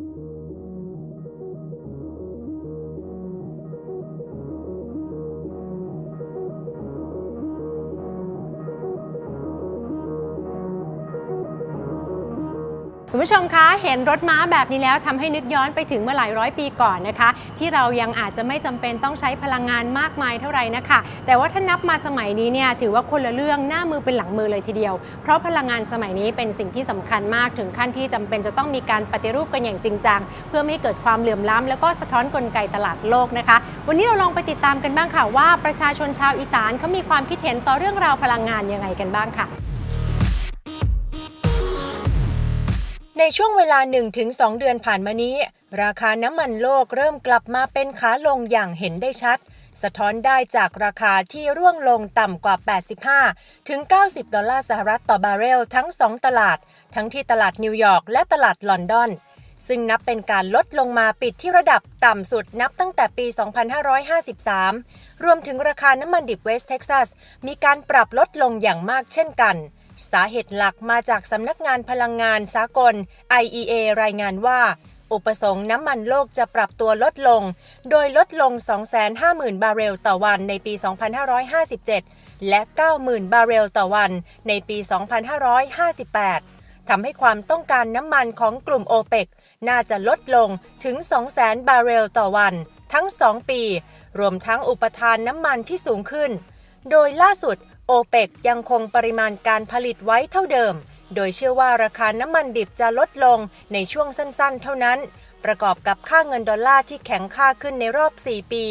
you คุณผู้ชมคะเห็นรถม้าแบบนี้แล้วทำให้นึกย้อนไปถึงเมื่อหลายร้อยปีก่อนนะคะ ที่เรายังอาจจะไม่จำเป็นต้องใช้พลังงานมากมายเท่าไหร่นะคะ แต่ว่าถ้านับมาสมัยนี้เนี่ยถือว่าคนละเรื่องหน้ามือเป็นหลังมือเลยทีเดียว เพราะพลังงานสมัยนี้เป็นสิ่งที่สำคัญมากถึงขั้นที่จำเป็นจะต้องมีการปฏิรูปกันอย่างจริงจังเพื่อไม่ให้เกิดความเหลื่อมล้ำแล้วก็สะท้อนกลไกตลาดโลกนะคะ วันนี้เราลองไปติดตามกันบ้างค่ะว่าประชาชนชาวอีสานเขามีความคิดเห็นต่อเรื่องราวพลังงานยังไงกันบ้างค่ะ ในช่วงเวลา 1-2 เดือนผ่านมานี้ ราคาน้ำมันโลกเริ่มกลับมาเป็นขาลงอย่างเห็นได้ชัด สะท้อนได้จากราคาที่ร่วงลงต่ำกว่า 85 ถึง 90 ดอลลาร์สหรัฐต่อบาร์เรลทั้ง 2 ตลาด ทั้งที่ตลาดนิวยอร์กและตลาดลอนดอน ซึ่งนับเป็นการลดลงมาปิดที่ระดับต่ำสุดนับตั้งแต่ปี 2553 รวมถึงราคาน้ำมันดิบเวสต์เท็กซัสมีการปรับลดลงอย่างมากเช่นกัน สาเหตุหลักมาจากสำนักงานพลังงานสากล IEA รายงานว่า อุปสงค์น้ำมันโลกจะปรับตัวลดลง โดยลดลง 250,000 บาร์เรลต่อวันในปี 2557 และ 90,000 บาร์เรลต่อวันในปี 2558 ทำให้ความต้องการน้ำมันของกลุ่มโอเปกน่าจะลดลงถึง 200,000 บาร์เรลต่อวัน ทั้ง 2 ปี รวมทั้งอุปทานน้ำมันที่สูงขึ้น โดยล่าสุด โอเปกยังคงปริมาณการผลิตไว้เท่าเดิม โดยเชื่อว่าราคาน้ำมันดิบจะลดลงในช่วงสั้นๆ เท่านั้น ประกอบกับค่าเงินดอลลาร์ที่แข็งค่าขึ้นในรอบ 4 ปี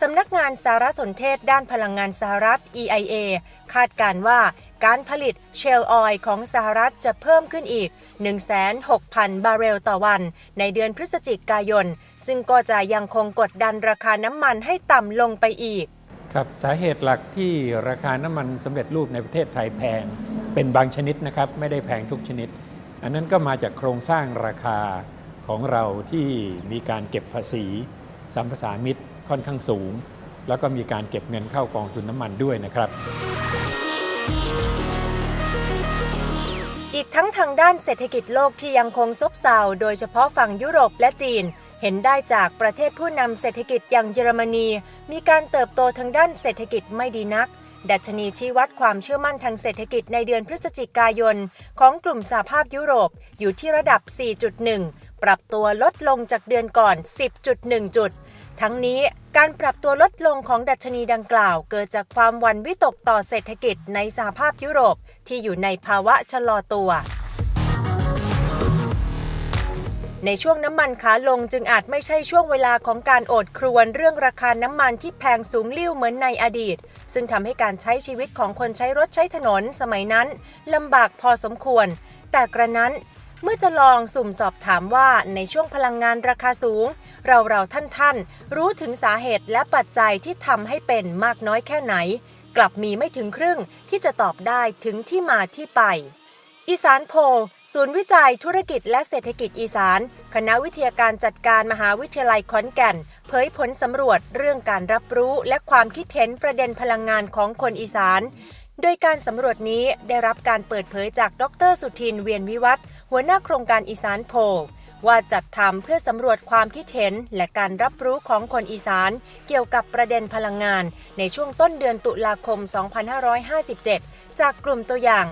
สำนักงานสารสนเทศด้านพลังงานสหรัฐ EIA คาดการว่าการผลิตเชลออยของสหรัฐจะเพิ่มขึ้นอีก 16,000บาร์เรลต่อวัน ในเดือนพฤศจิกายน ซึ่งก็จะยังคงกดดันราคาน้ำมันให้ต่ำลงไปอีก ครับสาเหตุหลักที่ราคาน้ำมันสำเร็จรูปในประเทศไทยแพง เป็นบางชนิดนะครับ ไม่ได้แพงทุกชนิด อันนั้นก็มาจากโครงสร้างราคาของเราที่มีการเก็บภาษีสัมปสามิตค่อนข้างสูง แล้วก็มีการเก็บเงินเข้ากองทุนน้ำมันด้วยนะครับ ทั้งทางด้านเศรษฐกิจโลกที่ยังคงซบเซาโดยเฉพาะฝั่งยุโรปและจีน เห็นได้จากประเทศผู้นำเศรษฐกิจอย่างเยอรมนี มีการเติบโตทางด้านเศรษฐกิจไม่ดีนัก ดัชนีชี้วัดความเชื่อมั่นทางเศรษฐกิจในเดือนพฤศจิกายน ของกลุ่มสหภาพยุโรปอยู่ที่ระดับ 4.1 ปรับตัวลดลงจากเดือนก่อน 10.1 จุด ทั้งนี้การปรับตัวลดลงของดัชนีดังกล่าว เกิดจากความวันวิตกต่อเศรษฐกิจในสหภาพยุโรปที่อยู่ในภาวะชะลอตัว ในช่วงน้ำมันขาลงจึงอาจไม่ใช่ช่วงเวลาของการโอดครวญเรื่องราคาน้ำมันที่แพงสูงลิ่วเหมือนในอดีต ซึ่งทำให้การใช้ชีวิตของคนใช้รถใช้ถนนสมัยนั้นลำบากพอสมควร แต่กระนั้นเมื่อจะลองสุ่มสอบถามว่าในช่วงพลังงานราคาสูง เราเราท่านท่านรู้ถึงสาเหตุและปัจจัยที่ทำให้เป็นมากน้อยแค่ไหน กลับมีไม่ถึงครึ่งที่จะตอบได้ถึงที่มาที่ไป อีสานโพ ศูนย์วิจัยธุรกิจและเศรษฐกิจอีสาน คณะวิทยาการจัดการมหาวิทยาลัยขอนแก่น เผยผลสำรวจเรื่องการรับรู้และความคิดเห็นประเด็นพลังงานของคนอีสาน โดยการสำรวจนี้ได้รับการเปิดเผยจากดรสุทินเวียนวิวัฒหัวหน้าโครงการอีสานโพล ว่าจัดทำเพื่อสำรวจความคิดเห็นและการรับรู้ของคนอีสาน เกี่ยวกับประเด็นพลังงาน ในช่วงต้นเดือนตุลาคม 2557 จากกลุ่มตัวอย่าง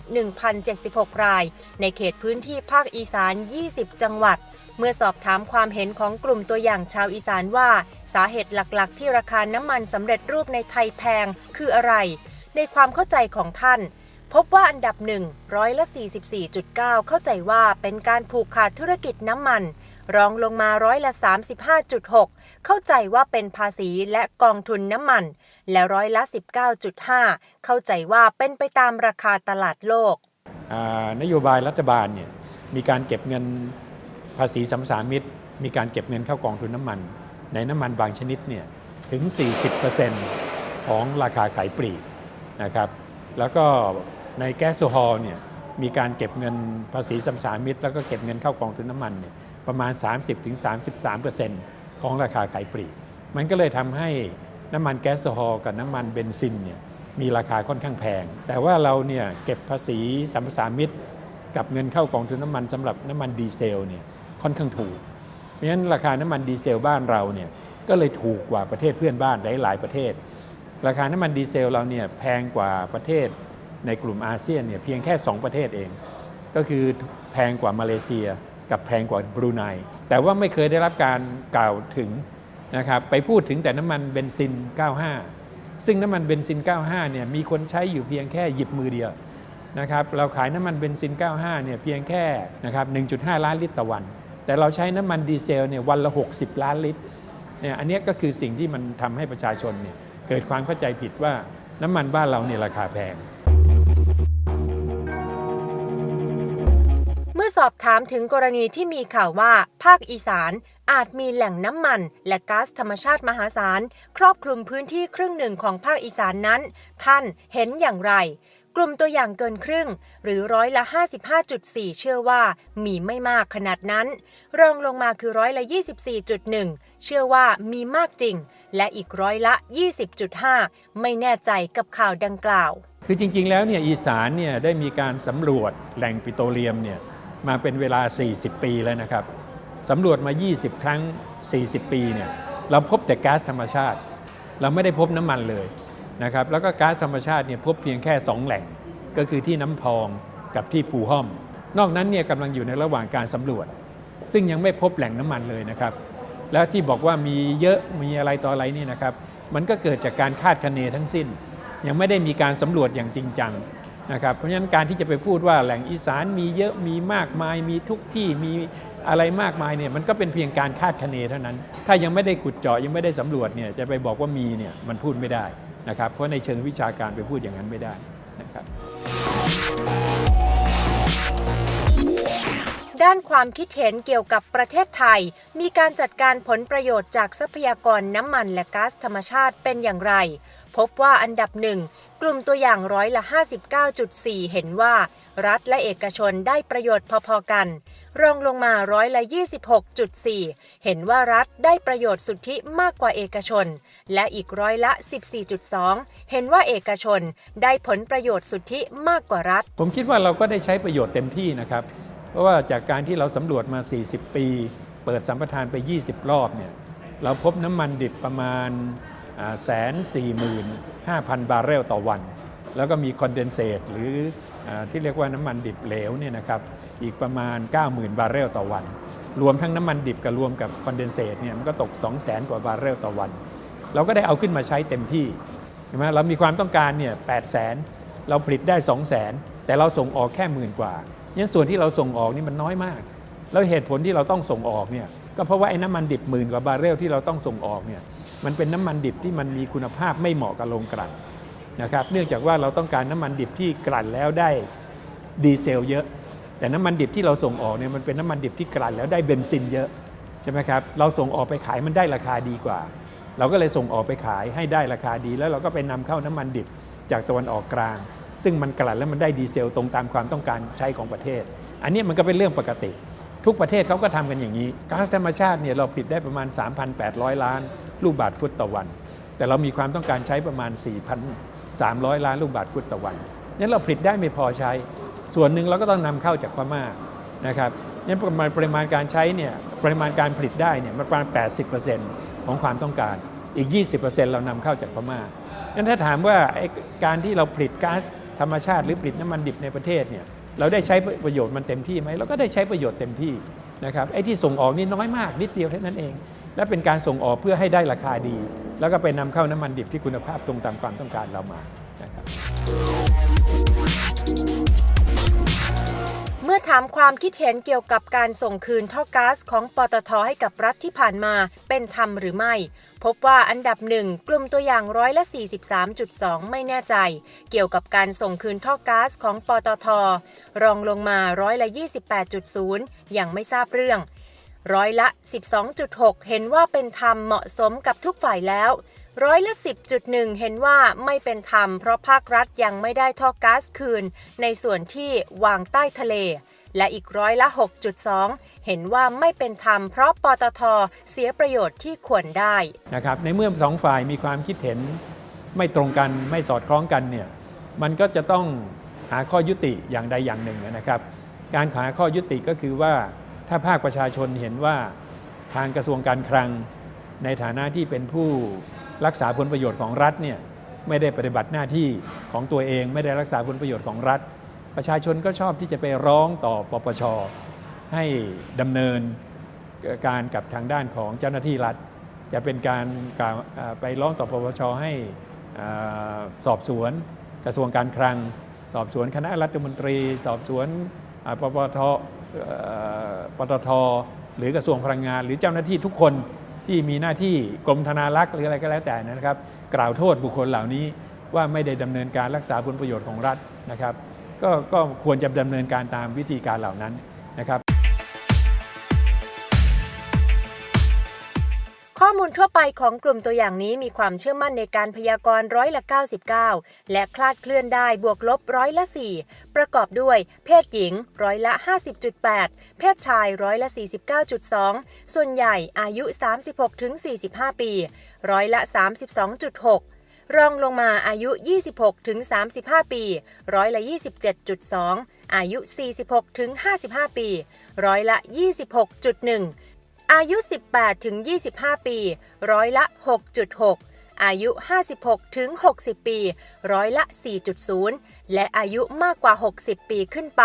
1,076 ราย ในเขตพื้นที่ภาคอีสาน 20 จังหวัด เมื่อสอบถามความเห็นของกลุ่มตัวอย่างชาวอีสานว่า สาเหตุหลักๆ ที่ราคาน้ำมันสำเร็จรูปในไทยแพงคืออะไร ในความเข้าใจของท่าน พบว่าอันดับหนึ่งร้อยละ 44.9 เข้าใจว่าเป็นการผูกขาดธุรกิจน้ำมัน รองลงมาร้อยละ 35.6 เข้าใจว่าเป็นภาษีและกองทุนน้ำมัน และร้อยละ 19.5 เข้าใจว่าเป็นไปตามราคาตลาดโลก นโยบายรัฐบาลเนี่ยมีการเก็บเงินภาษีสัมปสามิตมีการเก็บเงินเข้ากองทุนน้ำมัน ในน้ำมันบางชนิดเนี่ยถึง 40%ของราคาขายปลีกนะครับ แล้วก็ ในแก๊สโซฮอลเนี่ยมีการเก็บเงินภาษีสัมสามิตแล้วก็เก็บเงินเข้ากองทุนน้ำมันเนี่ยประมาณ 30-33%ของราคาขายปลีก มันก็เลยทำให้น้ำมันแก๊สโซฮอลกับน้ำมันเบนซินเนี่ยมีราคาค่อนข้างแพง แต่ว่าเราเนี่ยเก็บภาษีสัมสามิตกับเงินเข้ากองทุนน้ำมันสำหรับน้ำมันดีเซลเนี่ยค่อนข้างถูก เพราะฉะนั้นราคาน้ำมันดีเซลบ้านเราเนี่ยก็เลยถูกกว่าประเทศเพื่อนบ้านหลายๆประเทศ ราคาน้ำมันดีเซลเราเนี่ยแพงกว่าประเทศ ในกลุ่มอาเซียนเนี่ยเพียงแค่ 2 ประเทศเอง ก็คือแพงกว่ามาเลเซีย กับแพงกว่าบรูไนแต่ว่าไม่เคยได้รับการกล่าวถึงนะครับไปพูดถึงแต่น้ำมันเบนซิน 95 ซึ่งน้ำมันเบนซิน 95 เนี่ยมีคนใช้อยู่เพียงแค่หยิบมือเดียวนะครับเราขายน้ำมันเบนซิน 95 เนี่ยเพียงแค่นะครับ 1.5 ล้านลิตรต่อวัน แต่เราใช้น้ำมันดีเซลเนี่ยวันละ 60 ล้านลิตรเนี่ยอันนี้ก็คือสิ่งที่มันทำให้ประชาชนเนี่ยเกิดความเข้าใจผิดว่าน้ำมันบ้านเราเนี่ยราคาแพง อบถามถึงกรณีที่มีข่าวว่าภาคอีสานอาจมีแหล่งน้ำมันและก๊าซธรรมชาติมหาศาล ครอบคลุมพื้นที่ครึ่งหนึ่งของภาคอีสานนั้น ท่านเห็นอย่างไร กลุ่มตัวอย่างเกินครึ่ง หรือร้อยละ 55.4 เชื่อว่ามีไม่มากขนาดนั้น รองลงมาคือร้อยละ 24.1 เชื่อว่ามีมากจริง และอีกร้อยละ 20.5 ไม่แน่ใจกับข่าวดังกล่าว คือจริงๆแล้วเนี่ยอีสานเนี่ยได้มีการสำรวจแหล่งปิโตรเลียมเนี่ย มาเป็นเวลา 40 ปีแล้วนะครับสำรวจมา 20 ครั้ง 40 ปีเนี่ยเราพบแต่ก๊าซธรรมชาติ เราไม่ได้พบน้ำมันเลยนะครับแล้วก็ก๊าซธรรมชาติเนี่ยพบเพียงแค่ 2 แหล่ง ก็คือที่น้ำพองกับที่ภูห้อม นอกนั้นเนี่ยกำลังอยู่ในระหว่างการสำรวจ ซึ่งยังไม่พบแหล่งน้ำมันเลยนะครับแล้วที่บอกว่ามีเยอะมีอะไรต่ออะไรนี่นะครับ มันก็เกิดจากการคาดคะเนทั้งสิ้น ยังไม่ได้มีการสำรวจอย่างจริงจัง นะครับเพราะฉะนั้นการที่จะไปพูดว่าแหล่งอีสานมีเยอะมีมากมาย มีทุกที่มีอะไรมากมายเนี่ยมันก็เป็นเพียงการคาดคะเนเท่านั้น ถ้ายังไม่ได้ขุดเจาะยังไม่ได้สำรวจเนี่ยจะไปบอกว่ามีเนี่ยมันพูดไม่ได้นะครับเพราะในเชิงวิชาการไปพูดอย่างนั้นไม่ได้นะครับ ด้านความคิดเห็นเกี่ยวกับประเทศไทย มีการจัดการผลประโยชน์จากทรัพยากรน้ำมันและก๊าซธรรมชาติเป็นอย่างไร พบว่าอันดับหนึ่งกลุ่มตัวอย่างร้อยละ 59.4 เห็นว่า รัฐและเอกชนได้ประโยชน์พอๆกัน รองลงมาร้อยละ 26.4 เห็นว่ารัฐได้ประโยชน์สุทธิมากกว่าเอกชน และอีกร้อยละ 14.2 เห็นว่าเอกชนได้ผลประโยชน์สุทธิมากกว่ารัฐ ผมคิดว่าเราก็ได้ใช้ประโยชน์เต็มที่นะครับ เพราะว่าจากการที่เราสำรวจมา 40 ปี เปิดสัมปทานไป 20 รอบเนี่ยเราพบน้ำมันดิบประมาณแสนสี่หมื่นห้าพันบาร์เรลต่อวัน แล้วก็มีคอนเดนเซตหรืออที่เรียกว่าน้ำมันดิบเหลวเนี่ยนะครับอีกประมาณ 90,000 บาร์เรลต่อวัน รวมทั้งน้ำมันดิบกับรวมกับคอนเดนเซตเนี่ยมันก็ตก 2 0 0 0 0 0 กว่าบาร์เรลต่อวัน เราก็ได้เอาขึ้นมาใช้เต็มที่ใช่ไหมเรามีความต้องการเนี่ยแปดแสนเราผลิตได้ 2 0 0 0 0 0 แต่เราส่งออกแค่หมื่นกว่า นส่วนที่เราส่งออกนี่มันน้อยมาก แล้วเหตุผลที่เราต้องส่งออกเนี่ยก็เพราะว่าไอ้น้ำมันดิบหมื่นกว่าบาร์เรลที่เราต้องส่งออกเนี่ยมันเป็นน้ำมันดิบที่มันมีคุณภาพไม่เหมาะกับโรงกลั่นนะครับเนื่องจากว่าเราต้องการน้ำมันดิบที่กลั่นแล้วได้ดีเซลเยอะ แต่น้ำมันดิบที่เราส่งออกเนี่ยมันเป็นน้ำมันดิบที่กลั่นแล้วได้เบนซินเยอะใช่ไหมครับเราส่งออกไปขายมันได้ราคาดีกว่า เราก็เลยส่งออกไปขายให้ได้ราคาดี แล้วเราก็ไปนำเข้าน้ำมันดิบจากตะวันออกกลาง ซึ่งมันกลั่นแล้วมันได้ดีเซลตรงตามความต้องการใช้ของประเทศ อันนี้มันก็เป็นเรื่องปกติ ทุกประเทศเขาก็ทำกันอย่างนี้ก๊าซธรรมชาติเนี่ยเราผลิตได้ประมาณ 3,800 ล้าน ลูกบาทฟุตต่อวัน แต่เรามีความต้องการใช้ประมาณ 4,300 ล้านลูกบาทฟุตต่อวันนั้นเราผลิตได้ไม่พอใช้ ส่วนหนึ่งเราก็ต้องนำเข้าจากพม่านะครับนั้นประมาณปริมาณการใช้เนี่ยปริมาณการผลิตได้เนี่ยมันประมาณ 80%ของความต้องการอีก 20%เรานำเข้าจากพม่างั้นถ้าถามว่าการที่เราผลิตก๊าซ ธรรมชาติหรือผลิตน้ำมันดิบในประเทศเนี่ยเราได้ใช้ประโยชน์มันเต็มที่ไหมเราก็ได้ใช้ประโยชน์เต็มที่นะครับไอ้ที่ส่งออกนี่น้อยมากนิดเดียวเท่านั้นเอง และเป็นการส่งออกเพื่อให้ได้ราคาดี แล้วก็ไปนำเข้าน้ำมันดิบที่คุณภาพตรงตามความต้องการเรามานะครับ ถามความคิดเห็นเกี่ยวกับการส่งคืนท่อก๊าซของปตทให้กับรัฐที่ผ่านมาเป็นธรรมหรือไม่ พบว่าอันดับหนึ่งกลุ่มตัวอย่างร้อยละ 43.2 ไม่แน่ใจ เกี่ยวกับการส่งคืนท่อก๊าซของปตท รองลงมาร้อยละ 28.0 ยังไม่ทราบเรื่องร้อยละ 12.6 เห็นว่าเป็นธรรมเหมาะสมกับทุกฝ่ายแล้วร้อยละ 10.1 เห็นว่าไม่เป็นธรรมเพราะภาครัฐยังไม่ได้ท่อก๊าซคืน ในส่วนที่วางใต้ทะเล และอีกร้อยละ 6.2 เห็นว่าไม่เป็นธรรมเพราะปตทเสียประโยชน์ที่ควรได้นะครับในเมื่อสองฝ่ายมีความคิดเห็นไม่ตรงกันไม่สอดคล้องกันเนี่ยมันก็จะต้องหาข้อยุติอย่างใดอย่างหนึ่งนะครับ การหาข้อยุติก็คือว่าถ้าภาคประชาชนเห็นว่าทางกระทรวงการคลัง ในฐานะที่เป็นผู้รักษาผลประโยชน์ของรัฐเนี่ยไม่ได้ปฏิบัติหน้าที่ของตัวเอง ไม่ได้รักษาผลประโยชน์ของรัฐ ประชาชนก็ชอบที่จะไปร้องต่อปปชให้ดำเนินการกับทางด้านของเจ้าหน้าที่รัฐ จะเป็นการไปร้องต่อปปชให้สอบสวนกระทรวงการคลัง สอบสวนคณะรัฐมนตรี สอบสวนปปทปตทหรือกระทรวงพลังงาน หรือเจ้าหน้าที่ทุกคนที่มีหน้าที่กรมธนารักษ์หรืออะไรก็แล้วแต่นะครับ กล่าวโทษบุคคลเหล่านี้ว่าไม่ได้ดำเนินการรักษาผลประโยชน์ของรัฐนะครับ ก็ก็ควรจะดำเนินการตามวิธีการเหล่านั้นนะครับ ข้อมูลทั่วไปของกลุ่มตัวอย่างนี้มีความเชื่อมั่นในการพยากรณ์ร้อยละ 99 และคลาดเคลื่อนได้บวกลบร้อยละ 4 ประกอบด้วย เพศหญิงร้อยละ 50.8 เพศชายร้อยละ 49.2 ส่วนใหญ่อายุ 36-45 ปี ร้อยละ 32.6 รองลงมาอายุ 26-35 ปี ร้อยละ 27.2 อายุ 46-55 ปี ร้อยละ 26.1 อายุ 18ถึง25 ปี ร้อยละ 6.6อายุ 56 ถึง 60 ปี ร้อยละ 4.0 และอายุมากกว่า 60 ปีขึ้นไป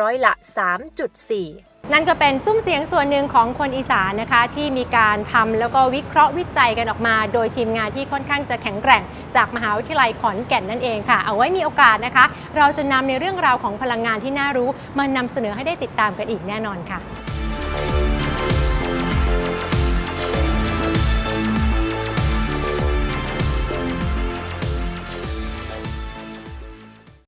ร้อยละ 3.4 นั่นก็เป็นซุ้มเสียงส่วนหนึ่งของคนอีสานนะคะ ที่มีการทำแล้วก็วิเคราะห์วิจัยกันออกมา โดยทีมงานที่ค่อนข้างจะแข็งแกร่ง จากมหาวิทยาลัยขอนแก่นนั่นเองค่ะ เอาไว้มีโอกาสนะคะ เราจะนำในเรื่องราวของพลังงานที่น่ารู้มานำเสนอให้ได้ติดตามกันอีกแน่นอนค่ะ